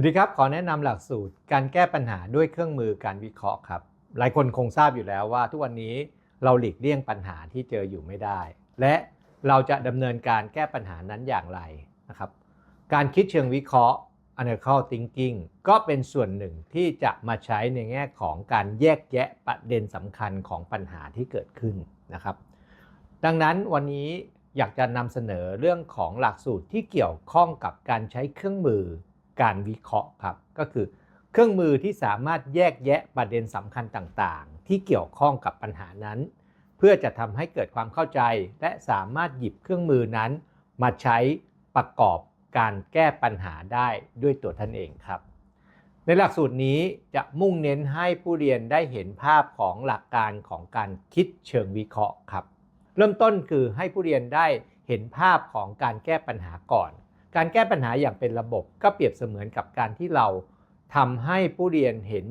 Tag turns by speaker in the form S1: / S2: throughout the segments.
S1: วัสดีครับ ขอแนะนำหลักสูตรการแก้ปัญหาด้วยเครื่องมือการวิเคราะห์ครับ หลายคนคงทราบอยู่แล้วว่า ทุกวันนี้เราหลีกเลี่ยงปัญหาที่เจออยู่ไม่ได้ และเราจะดำเนินการแก้ปัญหานั้นอย่างไรนะครับ การคิดเชิงวิเคราะห์ analytical thinking ก็เป็นส่วนหนึ่งที่จะมาใช้ในแง่ของการแยกแยะประเด็นสำคัญของปัญหาที่เกิดขึ้นนะครับ ดังนั้นวันนี้อยากจะนำเสนอเรื่องของหลักสูตรที่เกี่ยวข้องกับการใช้เครื่องมือ การวิเคราะห์ครับ ก็คือเครื่องมือที่สามารถแยกแยะประเด็นสำคัญต่างๆ ที่เกี่ยวข้องกับปัญหานั้น เพื่อจะทำให้เกิดความเข้าใจ และสามารถหยิบเครื่องมือนั้น มาใช้ประกอบการแก้ปัญหาได้ด้วยตัวท่านเองครับ ในหลักสูตรนี้จะมุ่งเน้นให้ผู้เรียนได้เห็นภาพของหลักการของการคิดเชิงวิเคราะห์ครับ เริ่มต้นคือให้ผู้เรียนได้เห็นภาพของการแก้ปัญหาก่อน การแก้ปัญหาอย่างเป็นระบบก็เปรียบเสมือนกับการที่เราทำให้ผู้เรียนเห็น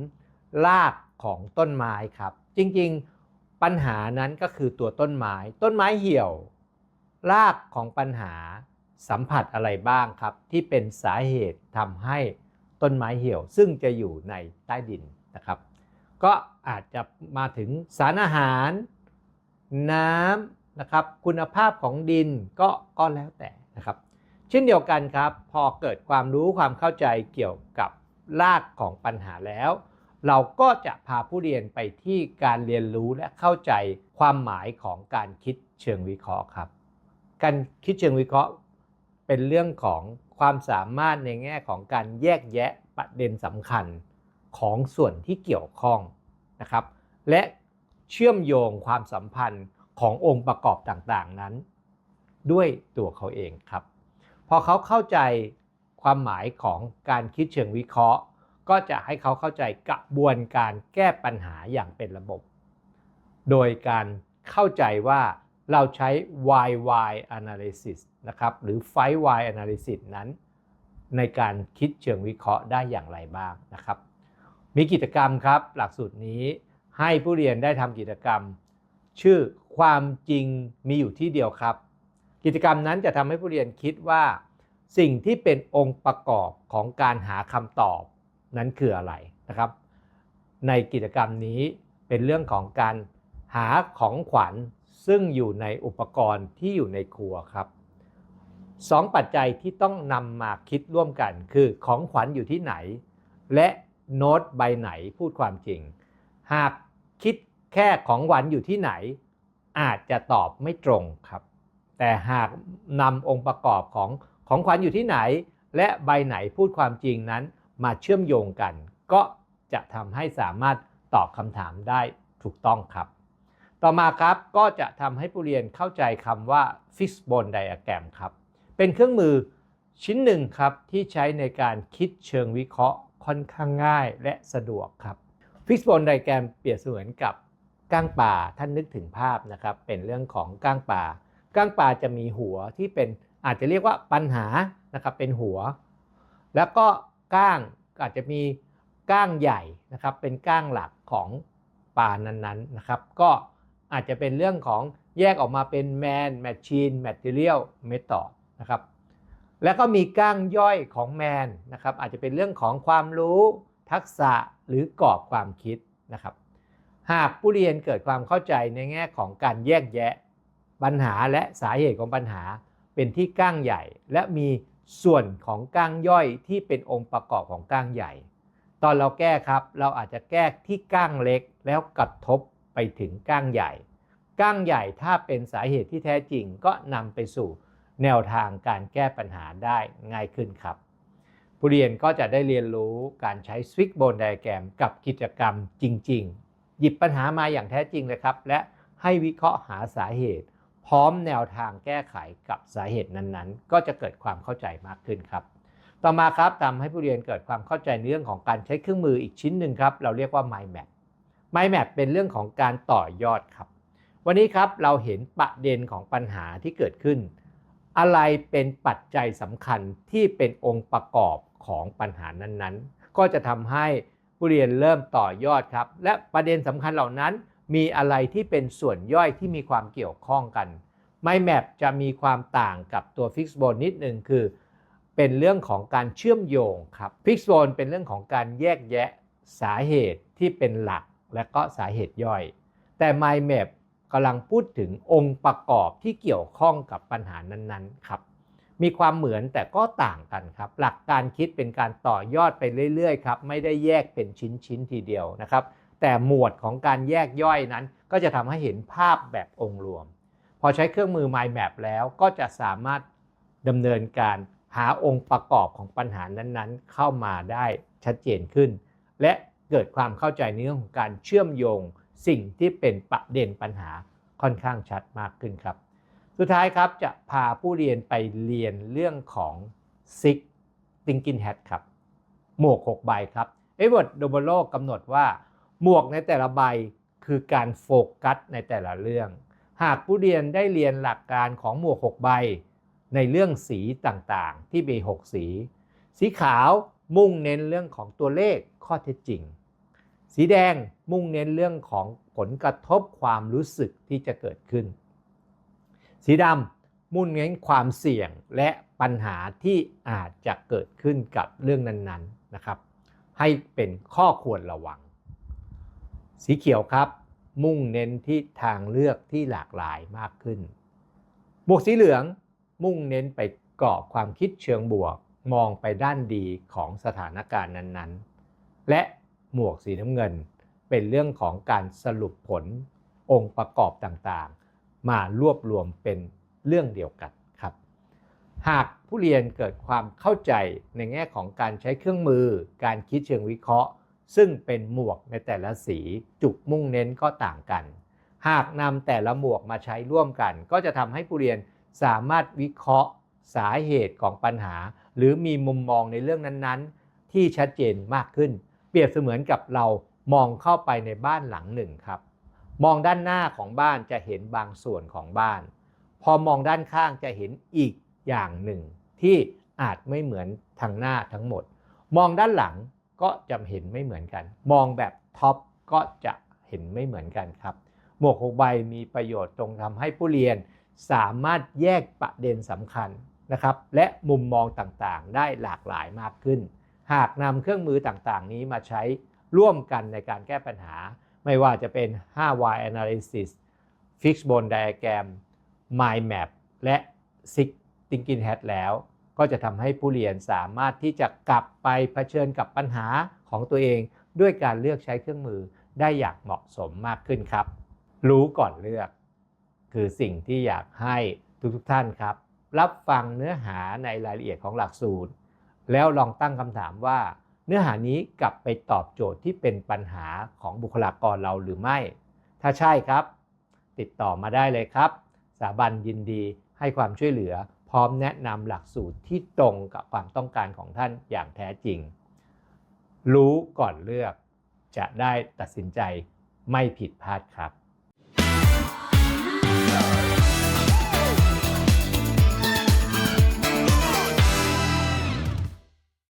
S1: รากของต้นไม้ครับ จริงๆปัญหานั้นก็คือตัวต้นไม้ ต้นไม้เหี่ยว รากของปัญหาสัมผัสอะไรบ้างครับ ที่เป็นสาเหตุทำให้ต้นไม้เหี่ยว ซึ่งจะอยู่ในใต้ดินนะครับ ก็อาจจะมาถึงสารอาหาร น้ำนะครับ คุณภาพของดินก็ก็แล้วแต่นะครับ เช่นเดียวกันครับ พอเกิดความรู้ความเข้าใจเกี่ยวกับรากของปัญหาแล้ว เราก็จะพาผู้เรียนไปที่การเรียนรู้และเข้าใจความหมายของการคิดเชิงวิเคราะห์ครับ การคิดเชิงวิเคราะห์ เป็นเรื่องของความสามารถในแง่ของการแยกแยะประเด็นสำคัญของส่วนที่เกี่ยวข้องนะครับ และเชื่อมโยงความสัมพันธ์ขององค์ประกอบต่างๆนั้น ด้วยตัวเขาเองครับ พอเขาเข้าใจความหมายของการคิดเชิงวิเคราะห์ ก็จะให้เขาเข้าใจกระบวนการแก้ปัญหาอย่างเป็นระบบ โดยการเข้าใจว่าเราใช้ YY analysis นะครับ หรือ 5Y analysis นั้น ในการคิดเชิงวิเคราะห์ได้อย่างไรบ้างนะครับ มีกิจกรรมครับ หลักสูตรนี้ให้ผู้เรียนได้ทำกิจกรรม ชื่อความจริงมีอยู่ที่เดียวครับ กิจกรรมนั้นจะทำให้ผู้เรียนคิดว่า สิ่งที่เป็นองค์ประกอบของการหาคำตอบนั้นคืออะไรนะครับ ในกิจกรรมนี้เป็นเรื่องของการหาของขวัญซึ่งอยู่ในอุปกรณ์ที่อยู่ในครัวครับสองปัจจัยที่ต้องนำมาคิดร่วมกัน คือของขวัญอยู่ที่ไหน และโน้ตใบไหนพูดความจริง หากคิดแค่ของขวัญอยู่ที่ไหน อาจจะตอบไม่ตรงครับ แต่หากนำองค์ประกอบของของขวัญอยู่ที่ไหน และใบไหนพูดความจริงนั้น มาเชื่อมโยงกัน ก็จะทำให้สามารถตอบคำถามได้ถูกต้องครับ ต่อมาครับก็จะทำให้ผู้เรียนเข้าใจคำว่า Fishbone Diagram ครับ เป็นเครื่องมือชิ้นหนึ่งครับที่ใช้ในการคิดเชิงวิเคราะห์ค่อนข้างง่ายและสะดวกครับ Fishbone Diagram เปรียบเสมือนกับก้างป่าท่านนึกถึงภาพนะครับ เป็นเรื่องของก้างป่า ก้างป่าจะมีหัวที่เป็นอาจจะเรียกว่าปัญหานะครับเป็นหัว แล้วก็ก้างอาจจะมีก้างใหญ่นะครับเป็นก้างหลักของป่านั้นๆนะครับ ก็อาจจะเป็นเรื่องของแยกออกมาเป็น man machine material method นะครับแล้วก็มีก้างย่อยของ man นะครับอาจจะเป็นเรื่องของความรู้ทักษะหรือกรอบความคิดนะครับ หากผู้เรียนเกิดความเข้าใจในแง่ของการแยกแยะ ปัญหาและสาเหตุของปัญหาเป็นที่ก้างใหญ่ และมีส่วนของก้างย่อยที่เป็นองค์ประกอบของก้างใหญ่ ตอนเราแก้ครับ เราอาจจะแก้ที่ก้างเล็กแล้วกระทบไปถึงก้างใหญ่ ก้างใหญ่ถ้าเป็นสาเหตุที่แท้จริงก็นำไปสู่แนวทางการแก้ปัญหาได้ง่ายขึ้นครับ ผู้เรียนก็จะได้เรียนรู้การใช้สวิกโบนไดแกรมกับกิจกรรมจริง ๆ หยิบปัญหามาอย่างแท้จริงเลยครับ และให้วิเคราะห์หาสาเหตุ พร้อมแนวทางแก้ไขกับสาเหตุนั้นๆ ก็จะเกิดความเข้าใจมากขึ้นครับ ต่อมาครับทำให้ผู้เรียนเกิดความเข้าใจในเรื่องของการใช้เครื่องมืออีกชิ้นหนึ่งครับ เราเรียกว่า Mind Map Mind Map เป็นเรื่องของการต่อยอดครับ วันนี้ครับเราเห็นประเด็นของปัญหาที่เกิดขึ้น อะไรเป็นปัจจัยสำคัญที่เป็นองค์ประกอบของปัญหานั้นๆ ก็จะทำให้ผู้เรียนเริ่มต่อยอดครับ และประเด็นสำคัญเหล่านั้น มีอะไรที่เป็นส่วนย่อยที่มีความเกี่ยวข้องกัน Mind Map จะมีความต่างกับตัว Fixbone นิดหนึ่งคือ เป็นเรื่องของการเชื่อมโยงครับฟิกโซนเป็นเรื่องของการแยกแยะสาเหตุที่เป็นหลักและก็สาเหตุย่อย แต่ Mind Map กำลังพูดถึงองค์ประกอบที่เกี่ยวข้องกับปัญหานั้นๆครับ มีความเหมือนแต่ก็ต่างกันครับ หลักการคิดเป็นการต่อยอดไปเรื่อยๆครับ ไม่ได้แยกเป็นชิ้นๆทีเดียวนะครับ แต่หมวดของการแยกย่อยนั้น ก็จะทำให้เห็นภาพแบบองค์รวม พอใช้เครื่องมือ Mind Map แล้วก็จะสามารถดำเนินการหาองค์ประกอบของปัญหานั้นๆ เข้ามาได้ชัดเจนขึ้น และเกิดความเข้าใจในเรื่องของการเชื่อมโยงสิ่งที่เป็นประเด็นปัญหาค่อนข้างชัดมากขึ้นครับ สุดท้ายครับจะพาผู้เรียนไปเรียนเรื่องของ Six Thinking Hat ครับ หมวก 6 ใบครับ เอเวิร์ดโดโบโลกำหนดว่า หมวกในแต่ละใบคือการโฟกัสในแต่ละเรื่อง หากผู้เรียนได้เรียนหลักการของหมวก 6 ใบ ในเรื่องสีต่างๆ ที่มี 6 สี สีขาวมุ่งเน้นเรื่องของตัวเลขข้อเท็จจริง สีแดงมุ่งเน้นเรื่องของผลกระทบความรู้สึกที่จะเกิดขึ้น สีดำมุ่งเน้นความเสี่ยงและปัญหาที่อาจจะเกิดขึ้นกับเรื่องนั้นๆนะครับ ให้เป็นข้อควรระวัง สีเขียวครับ มุ่งเน้นที่ทางเลือกที่หลากหลายมากขึ้นหมวกสีเหลืองมุ่งเน้นไปกรอบความคิดเชิงบวก มองไปด้านดีของสถานการณ์นั้นๆ และหมวกสีน้ำเงิน เป็นเรื่องของการสรุปผลองค์ประกอบต่างๆ มารวบรวมเป็นเรื่องเดียวกันครับ หากผู้เรียนเกิดความเข้าใจในแง่ของการใช้เครื่องมือ การคิดเชิงวิเคราะห์ ซึ่งเป็นหมวกในแต่ละสีจุดมุ่งเน้นก็ต่างกัน หากนำแต่ละหมวกมาใช้ร่วมกัน ก็จะทำให้ผู้เรียนสามารถวิเคราะห์สาเหตุของปัญหา หรือมีมุมมองในเรื่องนั้นๆ ที่ชัดเจนมากขึ้น เปรียบเสมือนกับเรามองเข้าไปในบ้านหลังหนึ่งครับ มองด้านหน้าของบ้านจะเห็นบางส่วนของบ้าน พอมองด้านข้างจะเห็นอีกอย่างหนึ่ง ที่อาจไม่เหมือนทางหน้าทั้งหมด มองด้านหลัง ก็จะเห็นไม่เหมือนกัน มองแบบท็อปก็จะเห็นไม่เหมือนกันครับ หมวกหกใบมีประโยชน์ตรงทำให้ผู้เรียนสามารถแยกประเด็นสำคัญนะครับ และมุมมองต่างๆ ได้หลากหลายมากขึ้น หากนำเครื่องมือต่างๆ นี้มาใช้ร่วมกันในการแก้ปัญหา ไม่ว่าจะเป็น 5Y Analysis Fishbone Diagram Mind Map และ Six Thinking Hat แล้ว ก็จะทำให้ผู้เรียนสามารถที่จะกลับไปเผชิญกับปัญหาของตัวเอง ด้วยการเลือกใช้เครื่องมือได้อย่างเหมาะสมมากขึ้นครับ รู้ก่อนเลือก คือสิ่งที่อยากให้ทุกๆท่านครับ รับฟังเนื้อหาในรายละเอียดของหลักสูตร แล้วลองตั้งคำถามว่า เนื้อหานี้กลับไปตอบโจทย์ที่เป็นปัญหาของบุคลากรเราหรือไม่ ถ้าใช่ครับ ติดต่อมาได้เลยครับ สาบันยินดีให้ความช่วยเหลือ พร้อมแนะนำหลักสูตรที่ตรงกับความต้องการของท่านอย่างแท้จริง รู้ก่อนเลือกจะได้ตัดสินใจไม่ผิดพลาดครับ